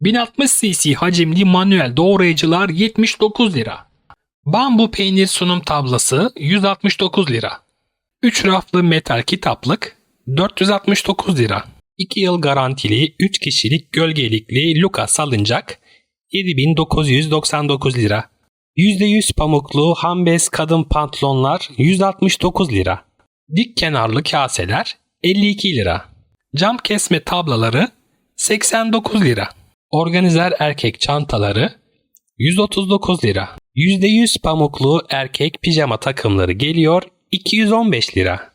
1060 cc hacimli manuel doğrayıcılar 79 lira. Bambu peynir sunum tablası 169 lira. 3 raflı metal kitaplık 469 lira. 2 yıl garantili 3 kişilik gölgelikli Luka salıncak 7999 lira. %100 pamuklu hambes kadın pantolonlar 169 lira. Dik kenarlı kaseler 52 lira. Cam kesme tablaları 89 lira. Organizer erkek çantaları 139 lira. %100 pamuklu erkek pijama takımları geliyor 215 lira.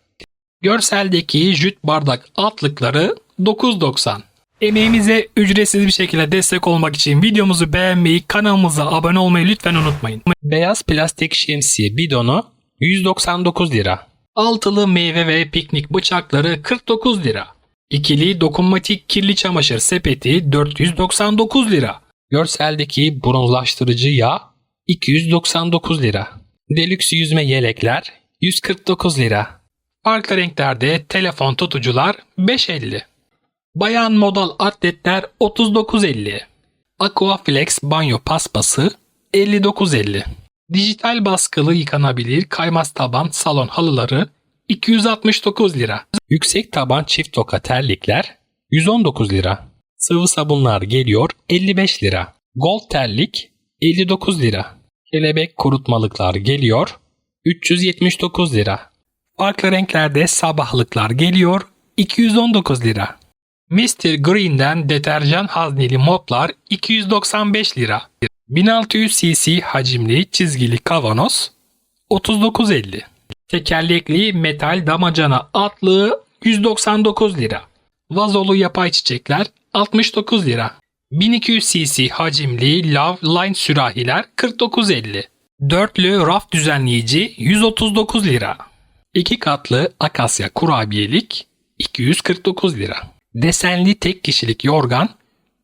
Görseldeki jüt bardak altlıkları 9.90. Emeğimize ücretsiz bir şekilde destek olmak için videomuzu beğenmeyi, kanalımıza abone olmayı lütfen unutmayın. Beyaz plastik şemsiye bidonu 199 lira. Altılı meyve ve piknik bıçakları 49 lira. İkili dokunmatik kirli çamaşır sepeti 499 lira. Görseldeki bronzlaştırıcı yağ 299 lira. Deluxe yüzme yelekler 149 lira. Farklı renklerde telefon tutucular 5.50. Bayan modal atletler 39.50. Aquaflex banyo paspası 59.50. Dijital baskılı yıkanabilir kaymaz taban salon halıları 269 lira. Yüksek taban çift toka terlikler 119 lira. Sıvı sabunlar geliyor 55 lira. Gold terlik 59 lira. Kelebek kurutmalıklar geliyor 379 lira. Farklı renklerde sabahlıklar geliyor 219 lira. Mr. Green'den deterjan hazneli moplar 295 lira. 1600 cc hacimli çizgili kavanoz 39.50. Tekerlekli metal damacana atlığı 199 lira. Vazolu yapay çiçekler 69 lira. 1200 cc hacimli Love Line sürahiler 49.50. Dörtlü raf düzenleyici 139 lira. İki katlı akasya kurabiyelik 249 lira. Desenli tek kişilik yorgan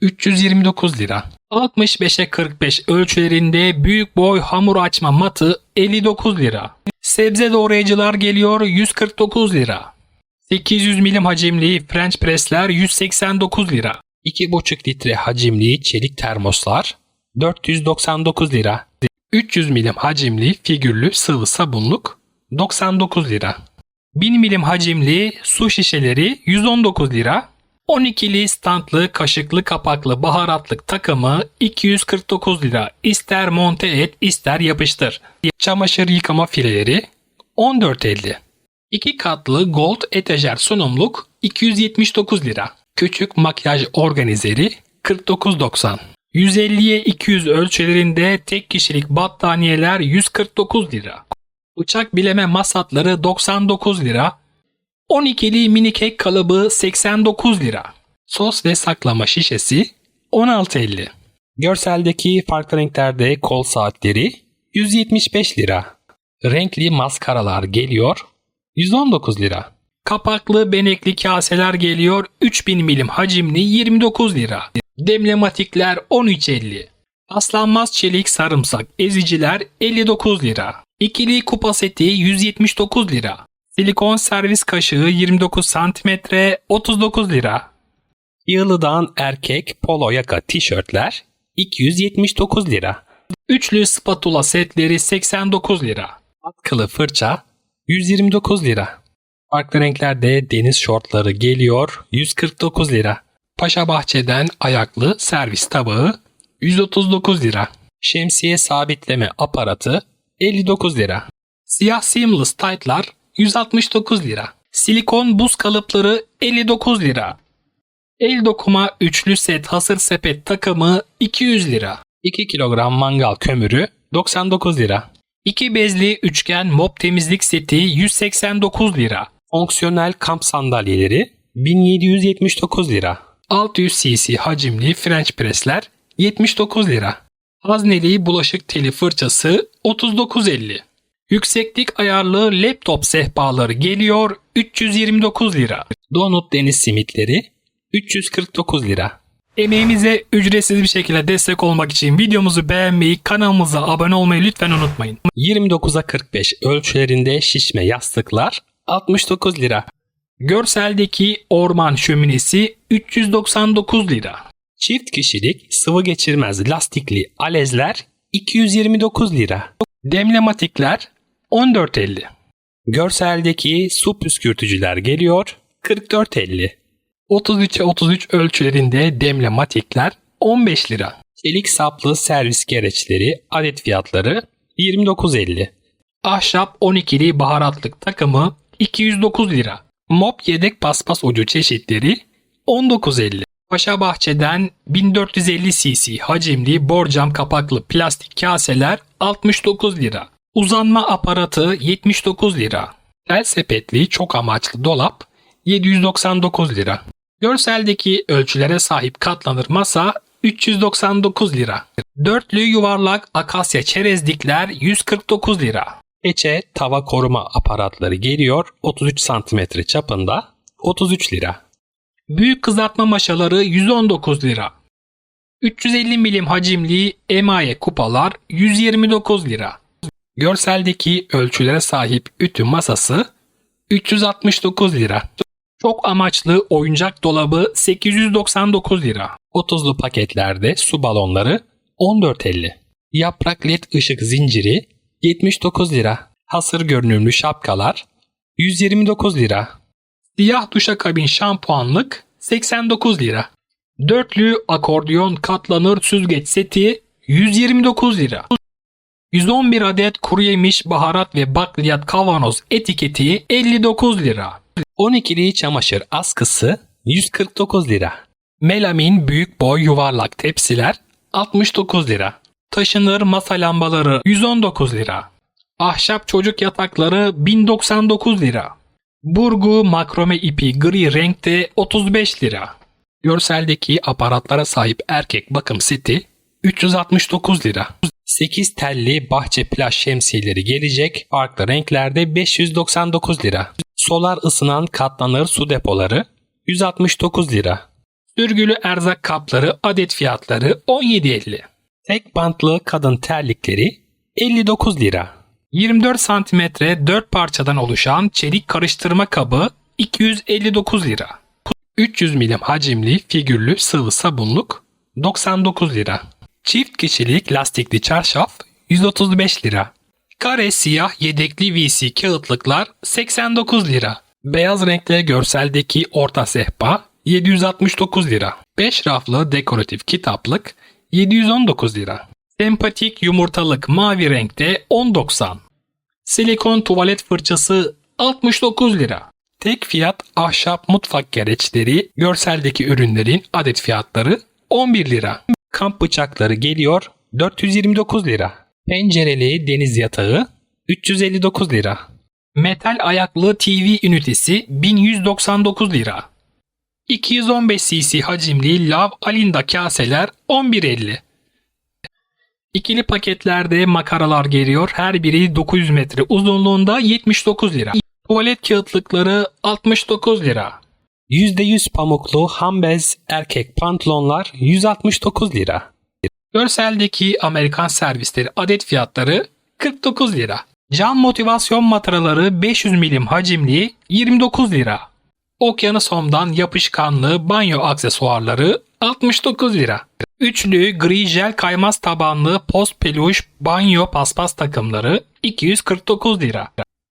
329 lira. 65'e 45 ölçülerinde büyük boy hamur açma matı 59 lira. Sebze doğrayıcılar geliyor 149 lira. 800 milim hacimli French pressler 189 lira. 2,5 litre hacimli çelik termoslar 499 lira. 300 milim hacimli figürlü sıvı sabunluk 99 lira. 1000 milim hacimli su şişeleri 119 lira. 12'li standlı kaşıklı kapaklı baharatlık takımı 249 lira. İster monte et ister yapıştır. Çamaşır yıkama fileleri 14.50. 2 katlı gold etajer sunumluk 279 lira. Küçük makyaj organizeri 49.90. 150'ye 200 ölçülerinde tek kişilik battaniyeler 149 lira. Bıçak bileme masatları 99 lira. 12'li mini kek kalıbı 89 lira. Sos ve saklama şişesi 16.50. Görseldeki farklı renklerde kol saatleri 175 lira. Renkli maskaralar geliyor 119 lira. Kapaklı benekli kaseler geliyor 3000 milim hacimli 29 lira. Demlematikler 13.50. Paslanmaz çelik sarımsak eziciler 59 lira. İkili kupa seti 179 lira. Silikon servis kaşığı 29 cm 39 lira. Yığılıdan erkek polo yaka tişörtler 279 lira. Üçlü spatula setleri 89 lira. Atkılı fırça 129 lira. Farklı renklerde deniz şortları geliyor 149 lira. Paşa Bahçe'den ayaklı servis tabağı 139 lira. Şemsiye sabitleme aparatı 59 lira. Siyah seamless tight'lar 169 lira. Silikon buz kalıpları 59 lira. El dokuma üçlü set hasır sepet takımı 200 lira. 2 kilogram mangal kömürü 99 lira. 2 bezli üçgen mop temizlik seti 189 lira. Fonksiyonel kamp sandalyeleri 1779 lira. 600 cc hacimli French pressler 79 lira. Hazneli bulaşık teli fırçası 39.50. Yükseklik ayarlı laptop sehpaları geliyor 329 lira. Donut deniz simitleri 349 lira. Emeğimize ücretsiz bir şekilde destek olmak için videomuzu beğenmeyi, kanalımıza abone olmayı lütfen unutmayın. 29'a 45 ölçülerinde şişme yastıklar 69 lira. Görseldeki orman şöminesi 399 lira. Çift kişilik sıvı geçirmez lastikli alezler 229 lira. Demlematikler 14.50. Görseldeki su püskürtücüler geliyor 44.50. 33'e 33 ölçülerinde demlematikler 15 lira. Çelik saplı servis gereçleri adet fiyatları 29.50. Ahşap 12'li baharatlık takımı 209 lira. Mop yedek paspas ucu çeşitleri 19.50. Paşa Bahçe'den 1450 cc hacimli borcam kapaklı plastik kaseler 69 lira. Uzanma aparatı 79 lira. El sepetli çok amaçlı dolap 799 lira. Görseldeki ölçülere sahip katlanır masa 399 lira. Dörtlü yuvarlak akasya çerezlikler 149 lira. Eçe tava koruma aparatları geliyor 33 cm çapında 33 lira. Büyük kızartma maşaları 119 lira. 350 milim hacimli emaye kupalar 129 lira. Görseldeki ölçülere sahip ütü masası 369 lira. Çok amaçlı oyuncak dolabı 899 lira. 30'lu paketlerde su balonları 14.50. Yaprak led ışık zinciri 79 lira. Hasır görünümlü şapkalar 129 lira. Siyah duşakabin şampuanlık 89 lira. Dörtlü akordiyon katlanır süzgeç seti 129 lira. 111 adet kuru yemiş, baharat ve bakliyat kavanoz etiketi 59 lira. 12'li çamaşır askısı 149 lira. Melamin büyük boy yuvarlak tepsiler 69 lira. Taşınır masa lambaları 119 lira. Ahşap çocuk yatakları 1099 lira. Burgu makrome ipi gri renkte 35 lira. Görseldeki aparatlara sahip erkek bakım seti 369 lira. 8 telli bahçe plaj şemsiyeleri gelecek farklı renklerde 599 lira. Solar ısınan katlanır su depoları 169 lira. Sürgülü erzak kapları adet fiyatları 17.50. Tek bantlı kadın terlikleri 59 lira. 24 santimetre 4 parçadan oluşan çelik karıştırma kabı 259 lira. 300 milim hacimli figürlü sıvı sabunluk 99 lira. Çift kişilik lastikli çarşaf 135 lira. Kare siyah yedekli VC kağıtlıklar 89 lira. Beyaz renkli görseldeki orta sehpa 769 lira. 5 raflı dekoratif kitaplık 719 lira. Sempatik yumurtalık mavi renkte 10.90. Silikon tuvalet fırçası 69 lira. Tek fiyat ahşap mutfak gereçleri, görseldeki ürünlerin adet fiyatları 11 lira. Kamp bıçakları geliyor 429 lira. Pencereli deniz yatağı 359 lira. Metal ayaklı TV ünitesi 1199 lira. 215 cc hacimli lav alinda kaseler 11.50. İkili paketlerde makaralar geliyor. Her biri 900 metre uzunluğunda 79 lira. Tuvalet kağıtlıkları 69 lira. %100 pamuklu hambez erkek pantolonlar 169 lira. Görseldeki Amerikan servisleri adet fiyatları 49 lira. Cam motivasyon mataraları 500 milim hacimli 29 lira. Okyanus Home'dan yapışkanlı banyo aksesuarları 69 lira. Üçlü gri jel kaymaz tabanlı post peluş banyo paspas takımları 249 lira.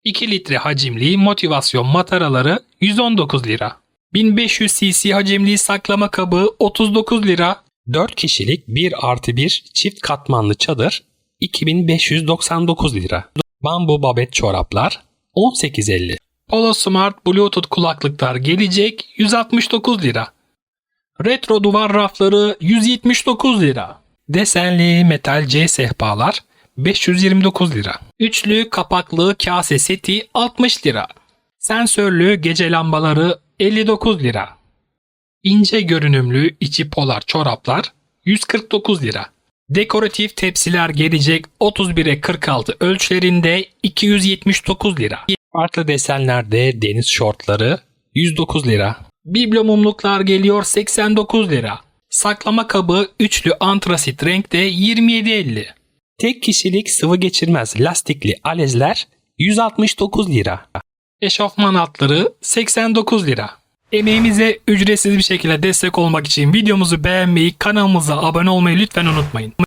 2 litre hacimli motivasyon mataraları 119 lira. 1500 cc hacimli saklama kabı 39 lira. 4 kişilik 1 artı 1 çift katmanlı çadır 2599 lira. Bambu babet çoraplar 18.50. Polo Smart Bluetooth kulaklıklar gelecek 169 lira. Retro duvar rafları 179 lira. Desenli metal C sehpalar 529 lira. Üçlü kapaklı kase seti 60 lira. Sensörlü gece lambaları 59 lira. İnce görünümlü içi polar çoraplar 149 lira. Dekoratif tepsiler gelecek 31'e 46 ölçülerinde 279 lira. Farklı desenlerde deniz şortları 109 lira. Biblo mumluklar geliyor 89 lira. Saklama kabı üçlü antrasit renkte 27.50. Tek kişilik sıvı geçirmez lastikli alezler 169 lira. Eşofman altları 89 lira. Emeğimize ücretsiz bir şekilde destek olmak için videomuzu beğenmeyi, kanalımıza abone olmayı lütfen unutmayın.